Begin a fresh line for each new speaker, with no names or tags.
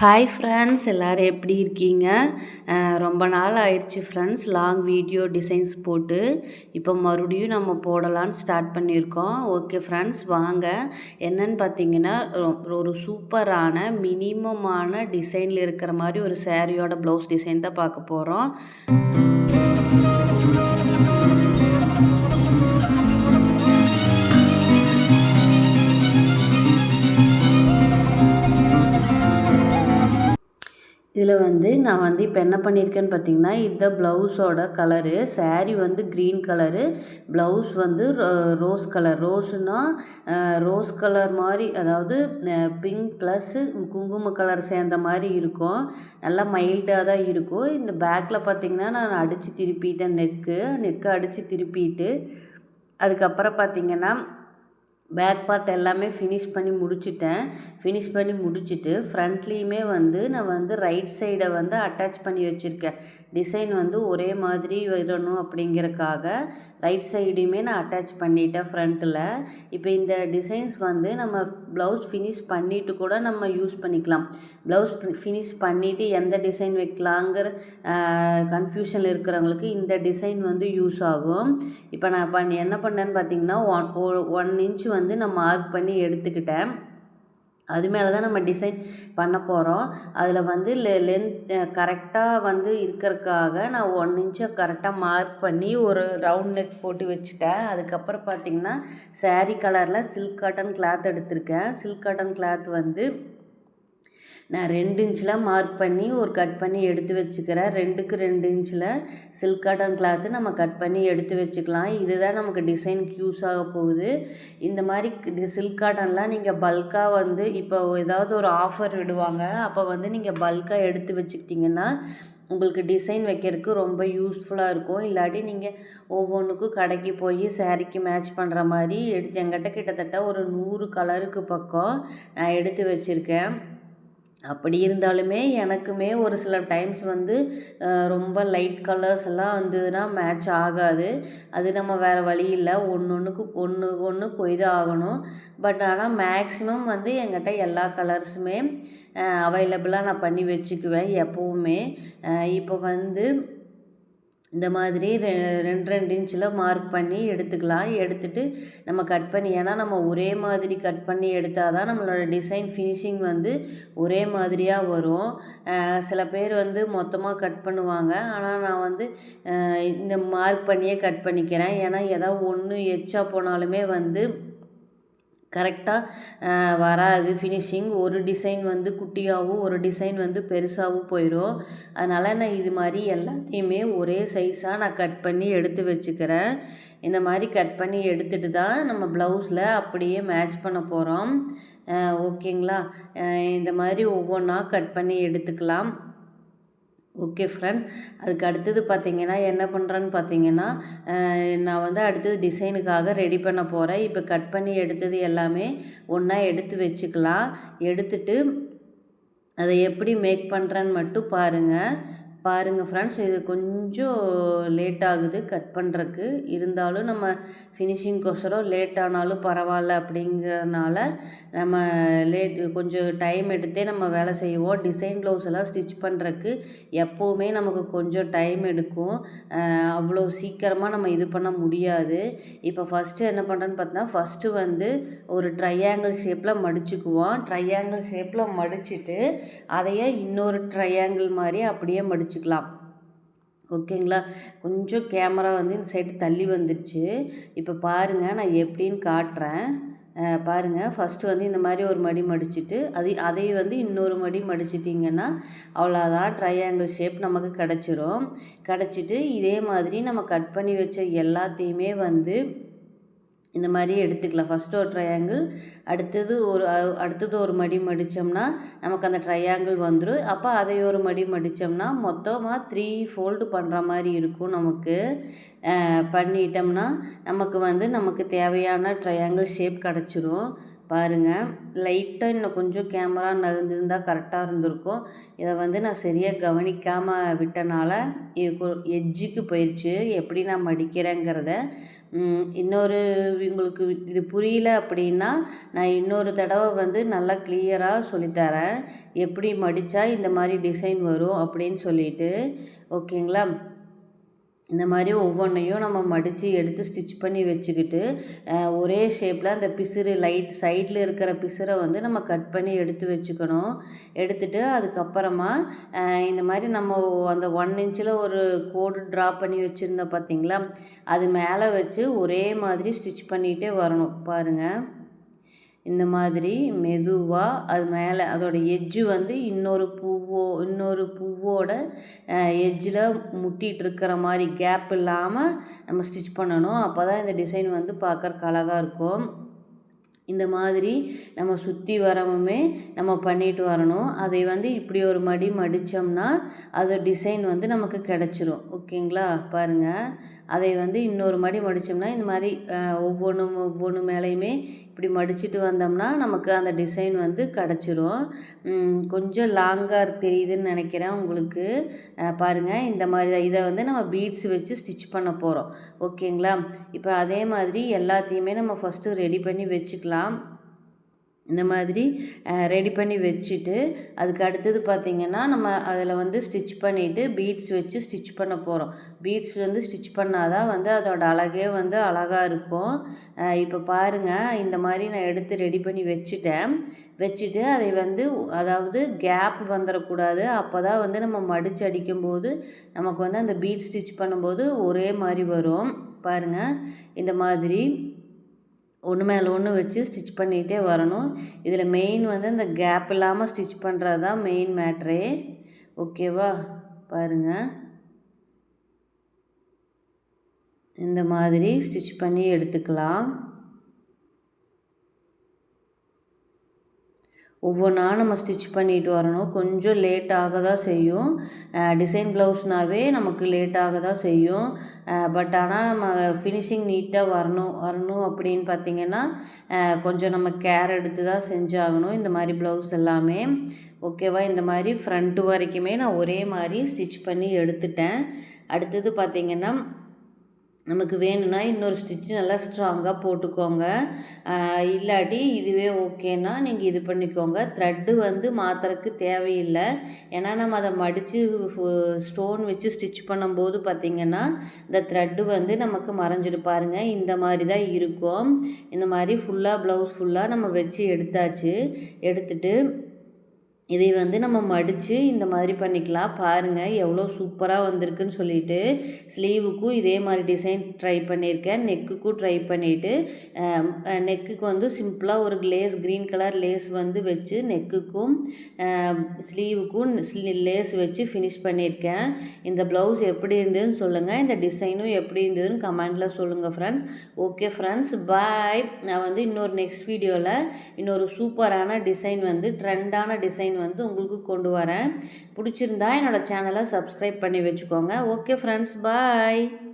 Hi friends எல்லோரும் எப்படி இருக்கீங்க? ரொம்ப நாள் ஆயிடுச்சு ஃப்ரெண்ட்ஸ் லாங் வீடியோ டிசைன்ஸ் போட்டு. இப்போ மறுபடியும் நம்ம போடலான்னு ஸ்டார்ட் பண்ணியிருக்கோம். ஓகே ஃப்ரெண்ட்ஸ் வாங்க. என்னன்னு பார்த்தீங்கன்னா ஒரு சூப்பரான மினிமமான டிசைனில் இருக்கிற மாதிரி ஒரு சேரீயோட ப்ளவுஸ் டிசைன் தான் பார்க்க போகிறோம் இதில் வந்து நான் வந்து இப்போ என்ன பண்ணியிருக்கேன்னு பார்த்தீங்கன்னா இந்த ப்ளவுஸோட கலரு சேரீ வந்து க்ரீன் கலரு ப்ளவுஸ் வந்து ரோஸ் கலர் ரோஸுனா ரோஸ் கலர் மாதிரி அதாவது பிங்க் ப்ளஸ்ஸு குங்கும கலர் சேர்ந்த மாதிரி இருக்கும். நல்லா மைல்டாக தான் இருக்கும். இந்த பேக்கில் பார்த்தீங்கன்னா நான் அடித்து திருப்பிட்டேன் நெக்கு நெக்கு அடித்து திருப்பிட்டு அதுக்கப்புறம் பார்த்தீங்கன்னா பேக் பார்ட் எல்லாமே ஃபினிஷ் பண்ணி முடிச்சிட்டேன். ஃபினிஷ் பண்ணி முடிச்சிட்டு ஃப்ரண்ட்லேயுமே வந்து நான் வந்து ரைட் சைடை வந்து அட்டாச் பண்ணி வச்சுருக்கேன். டிசைன் வந்து ஒரே மாதிரி வரணும் அப்படிங்கிறக்காக ரைட் சைடையுமே நான் அட்டாச் பண்ணிட்டேன் ஃப்ரண்ட்டில் இப்போ இந்த டிசைன்ஸ் வந்து நம்ம ப்ளவுஸ் ஃபினிஷ் பண்ணிவிட்டு கூட நம்ம யூஸ் பண்ணிக்கலாம். ப்ளவுஸ் ஃபினிஷ் பண்ணிவிட்டு எந்த டிசைன் வைக்கலாங்கிற கன்ஃபியூஷனில் இருக்கிறவங்களுக்கு இந்த டிசைன் வந்து யூஸ் ஆகும். இப்போ நான் பண்ணி என்ன பண்ணேன்னு பார்த்தீங்கன்னா ஒன் ஒன் இன்ச் வந்து நான் மார்க் பண்ணி எடுத்துக்கிட்டேன். அது மேலே தான் நம்ம டிசைன் பண்ண போகிறோம் அதில் வந்து லெ லென்த் கரெக்டாக வந்து இருக்கிறதுக்காக நான் ஒன் இன்ச்சை கரெக்டாக மார்க் பண்ணி ஒரு ரவுண்ட் நெக் போட்டு வச்சுட்டேன். அதுக்கப்புறம் பார்த்திங்கன்னா சாரீ கலரில் சில்க் காட்டன் கிளாத் எடுத்திருக்கேன். சில்க் காட்டன் கிளாத் வந்து நான் ரெண்டு இன்ச்சில் மார்க் பண்ணி ஒரு கட் பண்ணி எடுத்து வச்சுக்கிறேன். ரெண்டுக்கு ரெண்டு இன்ச்சில் சில்க் காட்டன் கிளாத்து நம்ம கட் பண்ணி எடுத்து வச்சுக்கலாம். இதுதான் நமக்கு டிசைனுக்கு யூஸ் ஆக போகுது. இந்த மாதிரி சில்க் காட்டன்லாம் நீங்கள் பல்காக வந்து இப்போ ஏதாவது ஒரு ஆஃபர் விடுவாங்க. அப்போ வந்து நீங்கள் பல்காக எடுத்து வச்சுக்கிட்டிங்கன்னா உங்களுக்கு டிசைன் வைக்கிறதுக்கு ரொம்ப யூஸ்ஃபுல்லாக இருக்கும். இல்லாட்டி நீங்கள் ஒவ்வொன்றுக்கும் கடைக்கு போய் சேரீக்கு மேட்ச் பண்ணுற மாதிரி எடுத்து எங்கிட்ட கிட்டத்தட்ட ஒரு நூறு கலருக்கு பக்கம் நான் எடுத்து வச்சுருக்கேன். அப்படி இருந்தாலுமே எனக்குமே ஒரு சில டைம்ஸ் வந்து ரொம்ப லைட் கலர்ஸ் எல்லாம் வந்ததுன்னா மேட்ச் ஆகாது. அது நம்ம வேறு வழி இல்லை. ஒன்று ஒன்றுக்கு ஒன்று ஒன்று போய் தான் ஆகணும். பட் ஆனால் மேக்ஸிமம் வந்து என்கிட்ட எல்லா கலர்ஸுமே அவைலபிளாக நான் பண்ணி வச்சுக்குவேன் எப்போவுமே. இப்போ வந்து இந்த மாதிரி ரெ ரெண்டு ரெண்டு இன்ச்சில் மார்க் பண்ணி எடுத்துக்கலாம். எடுத்துட்டு நம்ம கட் பண்ணி ஏன்னா நம்ம ஒரே மாதிரி கட் பண்ணி எடுத்தால் தான் நம்மளோட டிசைன் ஃபினிஷிங் வந்து ஒரே மாதிரியாக வரும். சில பேர் வந்து மொத்தமாக கட் பண்ணுவாங்க. ஆனால் நான் வந்து இந்த மார்க் பண்ணியே கட் பண்ணிக்கிறேன். ஏன்னா ஏதாவது ஒன்று எச்சா போனாலுமே வந்து கரெக்டாக வராது. ஃபினிஷிங் ஒரு டிசைன் வந்து குட்டியாகவும் ஒரு டிசைன் வந்து பெருசாகவும் போயிடும் அதனால் நான் இது மாதிரி எல்லாத்தையுமே ஒரே சைஸாக நான் கட் பண்ணி எடுத்து வச்சுக்கிறேன். இந்த மாதிரி கட் பண்ணி எடுத்துட்டு தான் நம்ம ப்ளவுஸில் அப்படியே மேட்ச் பண்ண போகிறோம் ஓகேங்களா இந்த மாதிரி ஒவ்வொன்றா கட் பண்ணி எடுத்துக்கலாம். ஓகே ஃப்ரெண்ட்ஸ் அதுக்கு அடுத்தது பார்த்தீங்கன்னா என்ன பண்ணுறேன்னு பார்த்தீங்கன்னா நான் வந்து அடுத்தது டிசைனுக்காக ரெடி பண்ண போகிறேன் இப்போ கட் பண்ணி எடுத்தது எல்லாமே ஒன்றா எடுத்து வச்சுக்கலாம். எடுத்துட்டு அதை எப்படி மேக் பண்ணுறேன்னு மட்டும் பாருங்கள் பாருங்கள் ஃப்ரெண்ட்ஸ் இது கொஞ்சம் லேட் ஆகுது கட் பண்ணுறக்கு இருந்தாலும் நம்ம ஃபினிஷிங்கோசரம் லேட் ஆனாலும் பரவாயில்ல அப்படிங்கிறதுனால நம்ம லேட் கொஞ்சம் டைம் எடுத்தே நம்ம வேலை செய்வோம். டிசைன் ப்ளவுஸ் எல்லாம் ஸ்டிச் பண்ணுறக்கு எப்போவுமே நமக்கு கொஞ்சம் டைம் எடுக்கும். அவ்வளோ சீக்கிரமாக நம்ம இது பண்ண முடியாது. இப்போ ஃபஸ்ட்டு என்ன பண்ணுறேன்னு பார்த்தோன்னா ஃபஸ்ட்டு வந்து ஒரு ட்ரையாங்கிள் ஷேப்பில் மடிச்சுக்குவோம். ட்ரையாங்கிள் ஷேப்பில் மடிச்சிட்டு அதையே இன்னொரு ட்ரையாங்கிள் மாதிரி அப்படியே வச்சுக்கலாம். ஓகேங்களா? கொஞ்சம் கேமரா வந்து இந்த சைடு தள்ளி வந்துடுச்சு இப்போ பாருங்கள் நான் எப்படின்னு காட்டுறேன். பாருங்கள் ஃபஸ்ட்டு வந்து இந்த மாதிரி ஒரு மடி மடிச்சிட்டு அது அதை வந்து இன்னொரு மடி மடிச்சிட்டிங்கன்னா அவ்வளோதான் ட்ரையாங்கிள் ஷேப் நமக்கு கிடச்சிரும். கிடச்சிட்டு இதே மாதிரி நம்ம கட் பண்ணி வச்ச எல்லாத்தையுமே வந்து இந்த மாதிரி எடுத்துக்கலாம். ஃபஸ்ட்டு ஒரு ட்ரையாங்கிள் அடுத்தது ஒரு அடுத்தது ஒரு மடி மடித்தோம்னா நமக்கு அந்த ட்ரையாங்கிள் வந்துடும் அப்போ அதை ஒரு மடி மடித்தோம்னா மொத்தமாக த்ரீ ஃபோல்டு பண்ணுற மாதிரி இருக்கும் நமக்கு. பண்ணிட்டோம்னா நமக்கு வந்து நமக்கு தேவையான ட்ரையாங்கிள் ஷேப் கிடச்சிரும். பாருங்கள் லைட்டாக இன்னும் கொஞ்சம் கேமரா நகர்ந்துருந்தால் கரெக்டாக இருந்திருக்கும். இதை வந்து நான் சரியாக கவனிக்காமல் விட்டனால இது போயிடுச்சு எப்படி நான் மடிக்கிறேங்கிறத. இன்னொரு இவங்களுக்கு இது புரியல அப்படின்னா நான் இன்னொரு தடவை வந்து நல்லா கிளியராக சொல்லித்தரேன். எப்படி மடித்தா இந்த மாதிரி டிசைன் வரும் அப்படின்னு சொல்லிட்டு. ஓகேங்களா? இந்த மாதிரி ஒவ்வொன்றையும் நம்ம மடித்து எடுத்து ஸ்டிச் பண்ணி வச்சுக்கிட்டு ஒரே ஷேப்பில் அந்த பிசுறு லைட் சைடில் இருக்கிற பிசுரை வந்து நம்ம கட் பண்ணி எடுத்து வச்சுக்கணும். எடுத்துட்டு அதுக்கப்புறமா இந்த மாதிரி நம்ம அந்த ஒன் இன்ச்சில் ஒரு கோடு ட்ரா பண்ணி வச்சுருந்தோம் பார்த்திங்களா அது மேலே வச்சு ஒரே மாதிரி ஸ்டிச் பண்ணிகிட்டே வரணும். பாருங்கள் இந்த மாதிரி மெதுவாக அது மேலே அதோடய எட்ஜு வந்து இன்னொரு பூவோ இன்னொரு பூவோட எட்ஜில் முட்டிகிட்ருக்கிற மாதிரி கேப் இல்லாமல் நம்ம ஸ்டிச் பண்ணணும். அப்போ தான் இந்த டிசைன் வந்து பார்க்குறக்கு அழகாக இருக்கும். இந்த மாதிரி நம்ம சுற்றி வரவுமே நம்ம பண்ணிட்டு வரணும். அதை வந்து இப்படி ஒரு மடி மடித்தோம்னா அது டிசைன் வந்து நமக்கு கிடச்சிரும். ஓகேங்களா? பாருங்கள் அதை வந்து இன்னொரு மடி மடித்தோம்னா இந்த மாதிரி ஒவ்வொன்றும் ஒவ்வொன்று மேலேயுமே இப்படி மடிச்சுட்டு வந்தோம்னா நமக்கு அந்த டிசைன் வந்து கிடச்சிரும். கொஞ்சம் லாங்காக தெரியுதுன்னு நினைக்கிறேன் உங்களுக்கு. பாருங்கள் இந்த மாதிரி இதை வந்து நம்ம பீட்ஸ் வச்சு ஸ்டிச் பண்ண போகிறோம் ஓகேங்களா இப்போ அதே மாதிரி எல்லாத்தையுமே நம்ம ஃபஸ்ட்டு ரெடி பண்ணி வச்சுக்கலாம். இந்த மாதிரி ரெடி பண்ணி வச்சுட்டு அதுக்கு அடுத்தது பார்த்திங்கன்னா நம்ம அதில் வந்து ஸ்டிச் பண்ணிவிட்டு பீட்ஸ் வச்சு ஸ்டிச் பண்ண போகிறோம் பீட்ஸ் வந்து ஸ்டிச் பண்ணால் தான் வந்து அதோட அழகே வந்து அழகாக இருக்கும். இப்போ பாருங்கள் இந்த மாதிரி நான் எடுத்து ரெடி பண்ணி வச்சுட்டேன். வச்சுட்டு அதை வந்து அதாவது கேப் வந்துடக்கூடாது அப்போ தான் வந்து நம்ம மடித்து அடிக்கும்போது நமக்கு வந்து அந்த பீட் ஸ்டிச் பண்ணும்போது ஒரே மாதிரி வரும். பாருங்கள் இந்த மாதிரி. ஒன்று மேலே ஒன்று வச்சு ஸ்டிச் பண்ணிகிட்டே வரணும். இதில் மெயின் வந்து இந்த கேப் இல்லாமல் ஸ்டிச் பண்ணுறது தான் மெயின் மேட்ரே ஓகேவா பாருங்கள் இந்த மாதிரி ஸ்டிச் பண்ணி எடுத்துக்கலாம். ஒவ்வொன்றா நம்ம ஸ்டிச் பண்ணிட்டு வரணும். கொஞ்சம் லேட் ஆக தான் செய்யும் டிசைன் ப்ளவுஸ்னாவே நமக்கு லேட் ஆக தான் செய்யும் பட் ஆனால் நம்ம ஃபினிஷிங் நீட்டாக வரணும் வரணும் அப்படின்னு பார்த்திங்கன்னா கொஞ்சம் நம்ம கேர் எடுத்து தான் செஞ்சாகணும். இந்த மாதிரி ப்ளவுஸ் எல்லாமே. ஓகேவா இந்த மாதிரி ஃப்ரண்ட்டு வரைக்குமே நான் ஒரே மாதிரி ஸ்டிச் பண்ணி எடுத்துட்டேன். அடுத்தது பார்த்திங்கன்னா நமக்கு வேணும்னா இன்னொரு ஸ்டிச்சு நல்லா ஸ்ட்ராங்காக போட்டுக்கோங்க. இல்லாட்டி இதுவே ஓகேன்னா நீங்கள் இது பண்ணிக்கோங்க. த்ரெட்டு வந்து மாற்றுறதுக்கு தேவையில்லை. ஏன்னா நம்ம அதை மடித்து ஸ்டோன் வச்சு ஸ்டிச் பண்ணும்போது பார்த்திங்கன்னா இந்த த்ரெட்டு வந்து நமக்கு மறைஞ்சிட்டு பாருங்கள் இந்த மாதிரி தான் இருக்கும். இந்த மாதிரி ஃபுல்லாக ப்ளவுஸ் ஃபுல்லாக நம்ம வச்சு எடுத்தாச்சு. எடுத்துட்டு இதை வந்து நம்ம மடித்து இந்த மாதிரி பண்ணிக்கலாம். பாருங்கள் எவ்வளோ சூப்பராக வந்திருக்குன்னு சொல்லிட்டு ஸ்லீவுக்கும் இதே மாதிரி டிசைன் ட்ரை பண்ணியிருக்கேன். நெக்குக்கும் ட்ரை பண்ணிவிட்டு நெக்குக்கு வந்து சிம்பிளாக ஒரு லேஸ் க்ரீன் கலர் லேஸ் வந்து வச்சு நெக்குக்கும் ஸ்லீவுக்கும் லேஸ் வச்சு ஃபினிஷ் பண்ணியிருக்கேன். இந்த ப்ளவுஸ் எப்படி இருந்ததுன்னு சொல்லுங்கள் இந்த டிசைனும் எப்படி இருந்ததுன்னு கமெண்டில் சொல்லுங்கள் ஃப்ரெண்ட்ஸ் ஓகே ஃப்ரெண்ட்ஸ் பாய் நான் வந்து இன்னொரு நெக்ஸ்ட் வீடியோவில் இன்னொரு சூப்பரான டிசைன் வந்து ட்ரெண்டான டிசைன் டிசைன் வந்து உங்களுக்கு கொண்டு வரேன். பிடிச்சிருந்தா என்னோடய சேனலை சப்ஸ்கிரைப் பண்ணி வச்சுக்கோங்க. Okay friends bye